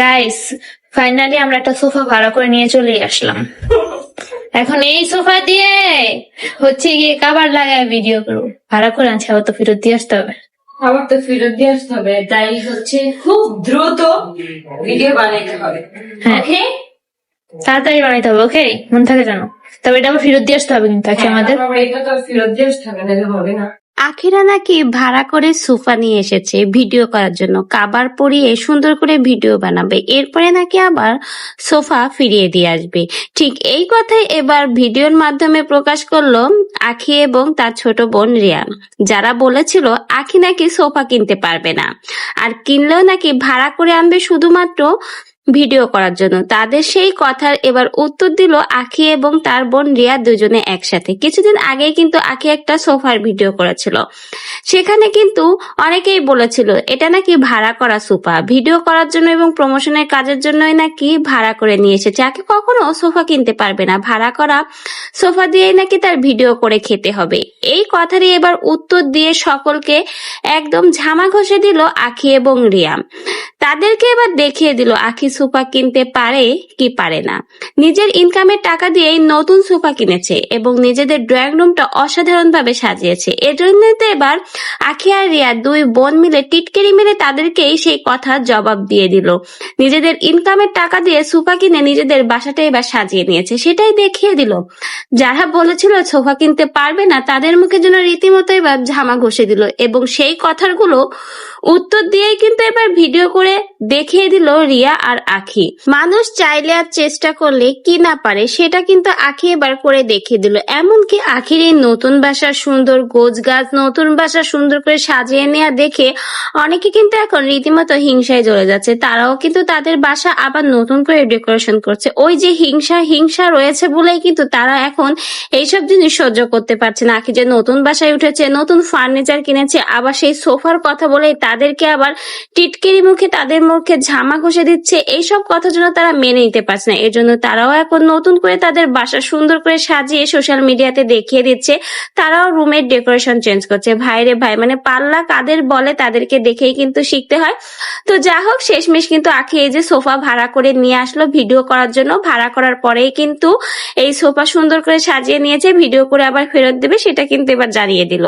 Guys finally আমরা একটা sofa ভাড়া করে নিয়ে চলে আসলাম। এখন এই সোফা দিয়ে হচ্ছে গিয়ে কাবার লাগায় ভিডিও করব। ভাড়া করে আনছি আবার তো ফেরত দিয়ে আসতে হবে। আবার তো ফেরত দিয়ে আসতে হবে তাই হচ্ছে খুব দ্রুত ভিডিও বানাইতে হবে। হ্যাঁ। ওকে তাড়াতাড়ি বানাইতে হবে ওকে মন থাকে জানো তবে এটা আবার ফেরত দিয়ে আসতে হবে কিন্তু আমাদের। এটা তো ফেরত দিয়ে আসতে হবে নাহলে হবে না। আখিরা নাকি ভাড়া করে সোফা নিয়ে এসেছে ভিডিও করার জন্য। কাবার পরিয়ে সুন্দর করে ভিডিও বানাবে। এরপরে নাকি আবার সোফা ফিরিয়ে দিয়ে আসবে। ঠিক এই কথাই এবার ভিডিওর মাধ্যমে প্রকাশ করল আখি এবং তার ছোট বোন রিয়া যারা বলেছিল আখি নাকি সোফা কিনতে পারবে না। আর কিনলেও নাকি ভাড়া করে আনবে শুধুমাত্র ভিডিও করার জন্য। তাদের সেই কথার এবার উত্তর দিল আখি এবং তার বোন রিয়া দুজনে একসাথে। কিছুদিন আগে কিন্তু আখি একটা সোফার ভিডিও করেছিল। সেখানে কিন্তু অনেকেই বলেছিল, এটা নাকি ভাড়া করা সোফা। ভিডিও করার জন্য এবং প্রমোশনের কাজের জন্যই নাকি ভাড়া করে নিয়ে এসেছে। আখি কখনো সোফা কিনতে পারবে না। ভাড়া করা সোফা দিয়েই নাকি তার ভিডিও করে খেতে হবে। এই কথারই এবার উত্তর দিয়ে সকলকে একদম ঝামা ঘষে দিল আখি এবং রিয়া। তাদেরকে এবার দেখিয়ে দিল আখি সোফা কিনতে পারে কি পারে না। নিজের ইনকামের টাকা দিয়েই নতুন সোফা কিনেছে এবং নিজেদের ড্রয়িং রুমটা অসাধারণ ভাবে সাজিয়েছে। এর জন্য তো এবার আখি আর রিয়া দুই বোন মিলে টিটকেরি মিলে তাদেরকেই সেই কথা জবাব দিয়ে দিল। নিজেদের ইনকামের টাকা দিয়ে সোফা কিনে নিজেদের বাসাটা এবার সাজিয়ে নিয়েছে। সেটাই দেখিয়ে দিল। যারা বলেছিল সোফা কিনতে পারবে না তাদের মুখে যেন রীতিমতো এবার ঝামা ঘষে দিল এবং সেই কথাগুলো উত্তর দিয়েই কিন্তু এবার ভিডিও করে দেখিয়ে দিল রিয়া আর আখি। মানুষ চাইলে আর চেষ্টা করলে কি না পারে সেটা কিন্তু আখি এবার করে দেখিয়ে দিল। এমনকি আখির এই নতুন বাসা সুন্দর গোছ গাছ, নতুন বাসা সুন্দর করে সাজিয়ে নেওয়া দেখে অনেকে কিন্তু এখন রীতিমতো হিংসায় জ্বলে যাচ্ছে। তারাও কিন্তু তাদের বাসা আবার নতুন করে ডেকোরেশন করছে। ওই যে হিংসা হিংসা রয়েছে বলেই কিন্তু তারা এখন এইসব জিনিস সহ্য করতে পারছে না। আখি যে নতুন বাসায় উঠেছে, নতুন ফার্নিচার কিনেছে, আবার সেই সোফার কথা বলে তাদেরকে আবার টিটকিরি মুখে তাদের মুখে ঝামা ঘষে দিচ্ছে। এইসব কথা জন্য তারা মেনে নিতে পারছে না। এর জন্য তারাও এখন নতুন করে তাদের বাসা সুন্দর করে সাজিয়ে সোশ্যাল মিডিয়াতে দেখিয়ে দিচ্ছে। তারাও রুমের ডেকোরেশন চেঞ্জ করছে। ভাইরে ভাই মানে পাল্লা কাদের বলে তাদেরকে দেখেই কিন্তু শিখতে হয়। তো যা হোক, শেষমেশ কিন্তু আখি এই যে সোফা ভাড়া করে নিয়ে আসলো ভিডিও করার জন্য। ভাড়া করার পরেই কিন্তু এই সোফা সুন্দর করে সাজিয়ে নিয়েছে। ভিডিও করে আবার ফেরত দেবে, সেটা কিন্তু এবার জানিয়ে দিল।